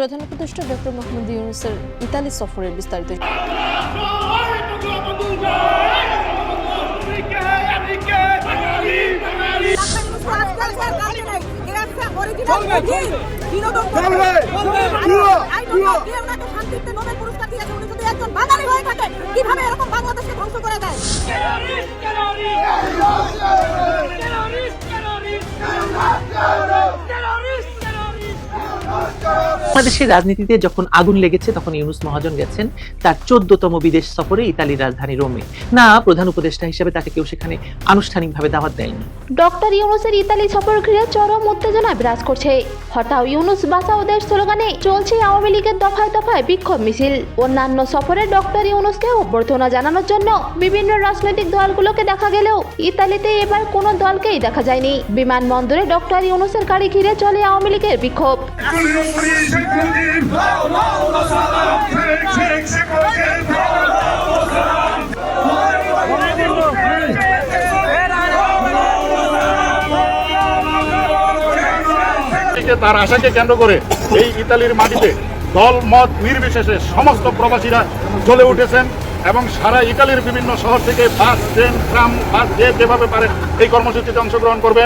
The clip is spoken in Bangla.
প্রধান উপদেষ্টা ডক্টর মোহাম্মদ ইউনুসের ইতালি সফরের বিস্তারিত কীভাবে এরকম বাংলাদেশকে ধ্বংস করে দেয় বাংলাদেশের রাজনীতিতে যখন আগুন লেগেছে তখন ইউনুস মহাজন গেছেন তার চোদ্দতম বিদেশ সফরে ইতালির রাজধানী রোমে। না প্রধান উপদেষ্টা হিসেবে তাকে কেউ সেখানে আনুষ্ঠানিকভাবে দাওয়াত দেয়নি। ডক্টর ইউনুসের ইতালি সফর ঘিরে চরম উত্তেজনা বিরাজ করছে। হঠাৎ ইউনুস বাঁচাও দেশ স্লোগানে চলছে আওয়ামী লীগের দফায় দফায় বিক্ষোভ মিছিল। অন্যান্য সফরে ডক্টর ইউনুসকে অভ্যর্থনা জানানোর জন্য বিভিন্ন রাজনৈতিক দলগুলোকে দেখা গেলেও ইতালিতে এবার কোনো দলকেই দেখা যায়নি। বিমানবন্দরে ডক্টর ইউনুসের গাড়ি ঘিরে চলে আওয়ামী লীগের বিক্ষোভ। তার আশাকে কেন্দ্র করে এই ইতালির মাটিতে দল, মত নির্বিশেষে সমস্ত প্রবাসীরা চলে উঠেছেন এবং সারা ইতালির বিভিন্ন শহর থেকে বাস, ট্রেন, ট্রাম, বাস যে যেভাবে পারে এই কর্মসূচিতে অংশগ্রহণ করবে